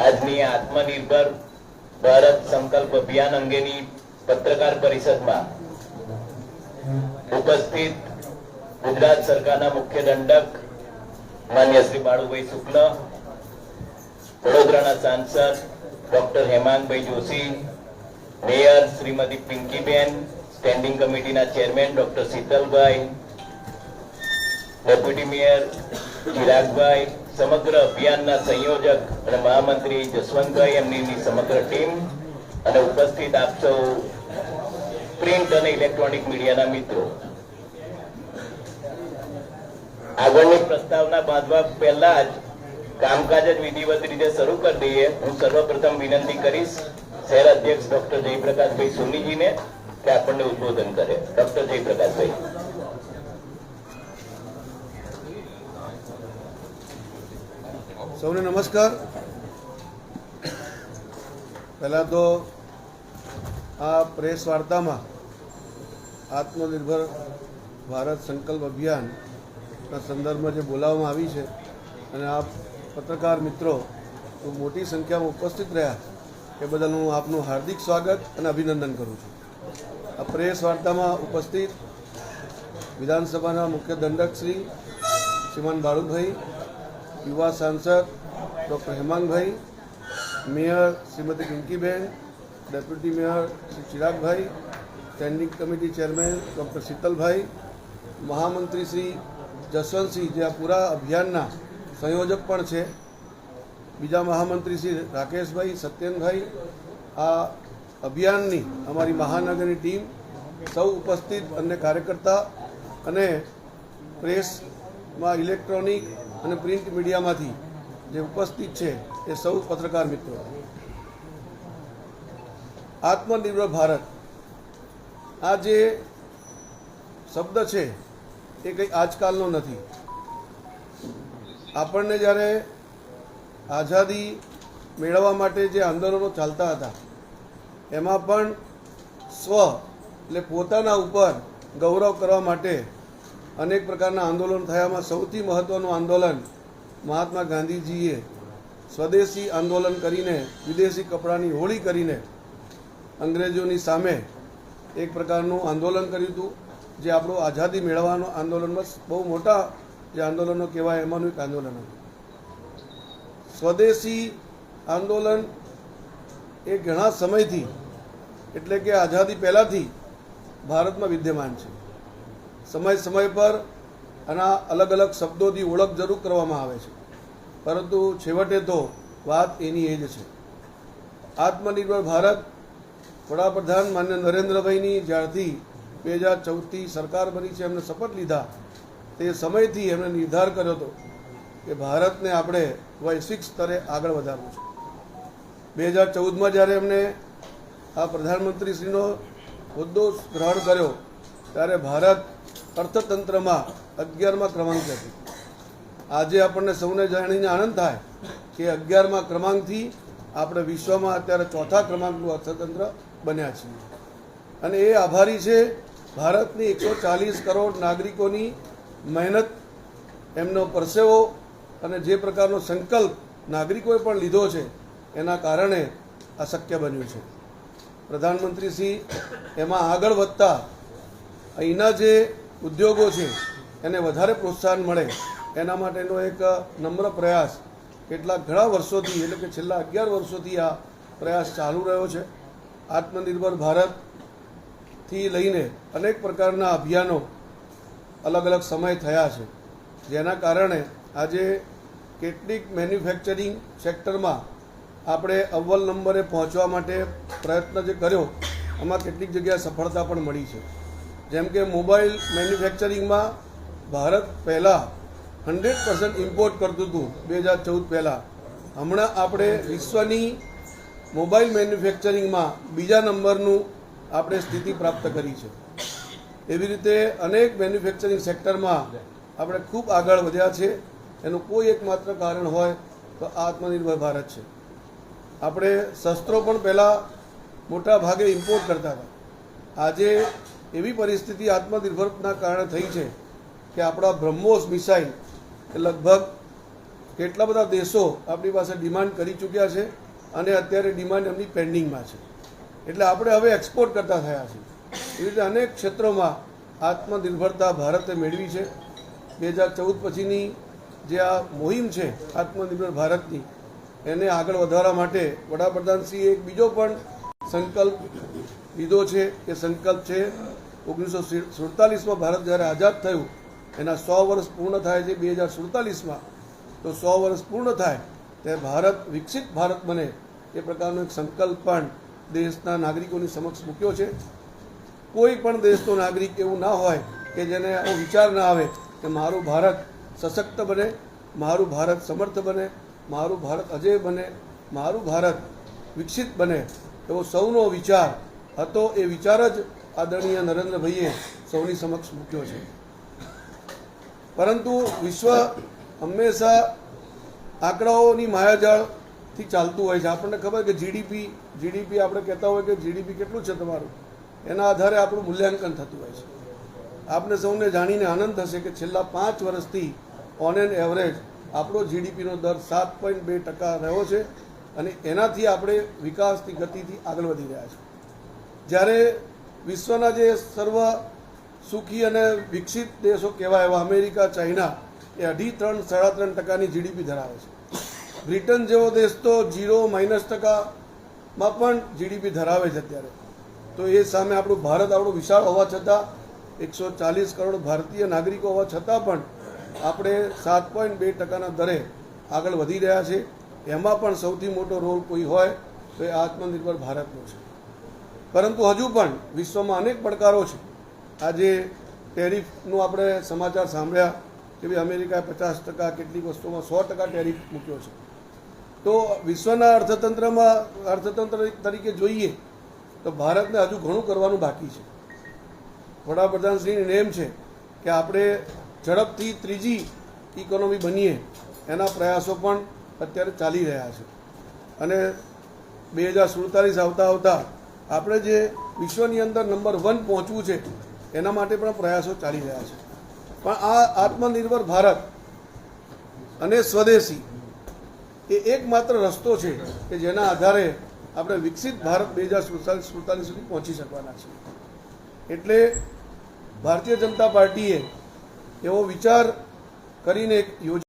આજની આત્મનિર્ભર ભારત સંકલ્પ અભિયાન અંગેની પત્રકાર પરિષદમાં ઉપસ્થિત ગુજરાત સરકારના મુખ્ય દંડક માન્ય શ્રી બાળુભાઈ શુક્લ, વડોદરાના સાંસદ doctor Hemangbhai Joshi, mayor Shrimati Pinkiben, standing કમિટીના chairman doctor Shitalbhai, deputy mayor ચિરાગભાઈ સમગ્ર અભિયાનના સંયોજક અને મહામંત્રી જસવંતભાઈ એમની સમગ્ર ટીમ અને ઉપસ્થિત આપ સૌ પ્રિન્ટ અને ઇલેક્ટ્રોનિક મીડિયાના મિત્રો. આગળની પ્રસ્તાવના બાંધવા પહેલા જ કામકાજ જ વિધિવત રીતે શરૂ કરી દઈએ. હું સર્વપ્રથમ વિનંતી કરીશ શહેર અધ્યક્ષ ડોક્ટર જયપ્રકાશભાઈ સોનીજીને કે આપણને ઉદ્બોધન કરે. ડોક્ટર જયપ્રકાશભાઈ. સૌને નમસ્કાર. પહેલાં તો આ પ્રેસ વાર્તામાં આત્મનિર્ભર ભારત સંકલ્પ અભિયાનના સંદર્ભમાં જે બોલાવવામાં આવી છે અને આ પત્રકાર મિત્રો ખૂબ મોટી સંખ્યામાં ઉપસ્થિત રહ્યા એ બદલ હું આપનું હાર્દિક સ્વાગત અને અભિનંદન કરું છું. આ પ્રેસ વાર્તામાં ઉપસ્થિત વિધાનસભાના મુખ્ય દંડક શ્રી શ્રીમાન બાળુભાઈ યુવા સાંસદ doctor Hemangbhai, mayor Shrimati Pinkiben, deputy mayor Shri ચિરાગભાઈ, standing committee chairman doctor Shitalbhai, મહામંત્રી શ્રી જસવંતસિંહ, જે આ પૂરા અભિયાનના સંયોજક પણ છે. બીજા મહામંત્રી શ્રી રાકેશભાઈ, સત્યનભાઈ, આ અભિયાનની અમારી મહાનગરની ટીમ સૌ ઉપસ્થિત અન્ય કાર્યકર્તા અને પ્રેસમાં ઇલેક્ટ્રોનિક અને પ્રિન્ટ મીડિયામાંથી જે ઉપસ્થિત છે એ સૌ પત્રકાર મિત્રો. આત્મનિર્ભર ભારત. આ જે શબ્દ છે એ કંઈ આજકાલનો નથી. આપણને જ્યારે આઝાદી મેળવવા માટે જે આંદોલનો ચાલતા હતા, એમાં પણ સ્વ એટલે પોતાના ઉપર ગૌરવ કરવા માટે અનેક પ્રકારના આંદોલન થયામાં સૌથી મહત્ત્વનું આંદોલન મહાત્મા ગાંધીજીએ સ્વદેશી આંદોલન કરીને, વિદેશી કપડાની હોળી કરીને અંગ્રેજોની સામે એક પ્રકારનું આંદોલન કર્યું હતું, જે આપણું આઝાદી મેળવવાનું આંદોલનમાં બહુ મોટા જે આંદોલનો કહેવાય એમાંનું એક આંદોલન હતું. સ્વદેશી આંદોલન એ ઘણા સમયથી, એટલે કે આઝાદી પહેલાંથી ભારતમાં વિદ્યમાન છે. સમય સમય પર આના અલગ અલગ શબ્દોથી ઓળખ જરૂર કરવામાં આવે છે. પરંતુ છેવટે તો વાત એની એ જ છે. આત્મનિર્ભર ભારત વડાપ્રધાન માન્ય નરેન્દ્રભાઈની જ્યારથી બે હજાર ચૌદથી સરકાર બની છે, એમને શપથ લીધા. તે સમયથી એમણે નિર્ધાર કર્યો હતો કે ભારતને આપણે વૈશ્વિક સ્તરે આગળ વધારવું છે. બે હજાર ચૌદમાં જ્યારે એમને આ પ્રધાનમંત્રીશ્રીનો હોદ્દો ગ્રહણ કર્યો, ત્યારે ભારત અર્થતંત્રમાં અગિયારમા ક્રમાંક હતી આજે આપણને સૌને જાણીને આનંદ થાય કે અગિયારમા ક્રમાંકથી આપણે વિશ્વમાં અત્યારે ચોથા ક્રમાંકનું અર્થતંત્ર બન્યા છીએ. અને એ આભારી છે, ભારતની એકસો ચાલીસ કરોડ નાગરિકોની મહેનત, એમનો પરસેવો અને જે પ્રકારનો સંકલ્પ નાગરિકોએ પણ લીધો છે, એના કારણે આ શક્ય બન્યું છે. પ્રધાનમંત્રીશ્રી, એમાં આગળ વધતા અહીંના જે ઉદ્યોગો છે, એને વધારે પ્રોત્સાહન મળે, એના માટેનો એક નમ્ર પ્રયાસ કેટલાક ઘણા વર્ષોથી, એટલે કે છેલ્લા અગિયાર વર્ષોથી આ પ્રયાસ ચાલુ રહ્યો છે. આત્મનિર્ભર ભારતથી લઈને અનેક પ્રકારના અભિયાનો અલગ અલગ સમય થયા છે. જેના કારણે આજે કેટલીક મેન્યુફેક્ચરિંગ સેક્ટરમાં આપણે અવ્વલ નંબરે પહોંચવા માટે પ્રયત્ન જે કર્યો એમાં કેટલીક જગ્યાએ સફળતા પણ મળી છે. જેમ કે મોબાઈલ મેન્યુફેક્ચરિંગમાં ભારત પહેલાં હંડ્રેડ પર્સન્ટ ઇમ્પોર્ટ કરતું હતું, બે હજાર ચૌદ પહેલાં. હમણાં આપણે વિશ્વની મોબાઈલ મેન્યુફેક્ચરિંગમાં બીજા નંબરનું આપણે સ્થિતિ પ્રાપ્ત કરી છે. એવી રીતે અનેક મેન્યુફેક્ચરિંગ સેક્ટરમાં આપણે ખૂબ આગળ વધ્યા છે. એનું કોઈ એકમાત્ર કારણ હોય તો આત્મનિર્ભર ભારત છે. આપણે શસ્ત્રો પણ પહેલાં મોટા ભાગે ઇમ્પોર્ટ કરતા હતા. આજે એવી પરિસ્થિતિ આત્મનિર્ભરના કારણે થઈ છે કે આપણા બ્રહ્મોસ મિસાઇલ એ લગભગ કેટલા બધા દેશો આપણી પાસે ડિમાન્ડ કરી ચૂક્યા છે અને અત્યારે ડિમાન્ડ એમની પેન્ડિંગમાં છે. એટલે આપણે હવે એક્સપોર્ટ કરતા થયા છીએ. એવી રીતે અનેક ક્ષેત્રોમાં આત્મનિર્ભરતા ભારતે મેળવી છે. બે હજાર ચૌદ પછીની જે આ મુહિમ છે આત્મનિર્ભર ભારતની, એને આગળ વધારવા માટે વડાપ્રધાનશ્રીએ એક બીજો પણ સંકલ્પ લીધો છે, એ સંકલ્પ છે, ઓગણીસો સુડતાલીસમાં ભારત જ્યારે આઝાદ થયું, એના સો વર્ષ પૂર્ણ થાય છે, બે હજાર સુડતાલીસમાં, તો સો વર્ષ પૂર્ણ થાય, ત્યારે ભારત વિકસિત ભારત બને, એ પ્રકારનો એક સંકલ્પ પણ દેશના નાગરિકોની સમક્ષ મૂક્યો છે. કોઈ પણ દેશનો નાગરિક એવું ના હોય કે જેને આવો વિચાર ના આવે કે મારું ભારત સશક્ત બને, મારું ભારત સમર્થ બને, મારું ભારત અજય બને, મારું ભારત વિકસિત બને એવો સૌનો વિચાર હતો, એ વિચાર જ આદરણીય નરેન્દ્રભાઈએ સૌની સમક્ષ મૂક્યો છે. પરંતુ વિશ્વ હંમેશા આંકડાઓની માયાજાળથી ચાલતું હોય છે. આપણને ખબર કે જીડીપી જીડીપી આપણે કહેતા હોય કે જીડીપી કેટલું છે તમારું? એના આધારે આપણું મૂલ્યાંકન થતું હોય છે. આપને સૌને જાણીને આનંદ થશે કે છેલ્લા પાંચ વર્ષથી ઓન એન એવરેજ આપણો જીડીપીનો દર સાત પોઈન્ટ બે ટકા રહ્યો છે. અને એનાથી આપણે વિકાસની ગતિથી આગળ વધી રહ્યા છીએ. જ્યારે વિશ્વના જે સર્વ સુખી અને વિકસિત દેશો કહેવાય એવા અમેરિકા, ચાઇના, એ અઢી ત્રણ, સાડા ત્રણ ટકાની જીડીપી ધરાવે છે. બ્રિટન જેવો દેશ તો જીરો માઇનસ ટકામાં પણ જીડીપી ધરાવે છે અત્યારે. તો એ સામે આપણું ભારત આપણું વિશાળ હોવા છતાં, એકસો ચાલીસ કરોડ ભારતીય નાગરિકો હોવા છતાં પણ આપણે સાત પોઈન્ટ બે ટકાના દરે આગળ વધી રહ્યા છે એમાં પણ સૌથી મોટો રોલ કોઈ હોય તો એ આત્મનિર્ભર ભારતનો છે. પરંતુ હજુ પણ વિશ્વમાં અનેક પડકારો છે. આજે ટેરિફનું આપણે સમાચાર સાંભળ્યા કે ભાઈ અમેરિકાએ પચાસ ટકા કેટલીક વસ્તુમાં સો ટકા ટેરિફ મૂક્યો છે. તો વિશ્વના અર્થતંત્રમાં, અર્થતંત્ર તરીકે જોઈએ તો ભારતને હજુ ઘણું કરવાનું બાકી છે. વડાપ્રધાનશ્રીની નેમ છે કે આપણે ઝડપથી ત્રીજી ઇકોનોમી બનીએ એના પ્રયાસો પણ અત્યારે ચાલી રહ્યા છે. અને બે હજાર સુડતાલીસ આવતા આવતા આપણે જે વિશ્વની અંદર નંબર વન પહોંચવું છે, એના માટે પણ પ્રયાસો ચાલી રહ્યા છે. પણ આ આત્મનિર્ભર ભારત અને સ્વદેશી એ એકમાત્ર રસ્તો છે કે જેના આધારે આપણે વિકસિત ભારત બે હજાર સુડતાલીસ સુડતાલીસ સુધી પહોંચી શકવાના છીએ. એટલે ભારતીય જનતા પાર્ટીએ એવો વિચાર કરીને એક યોજના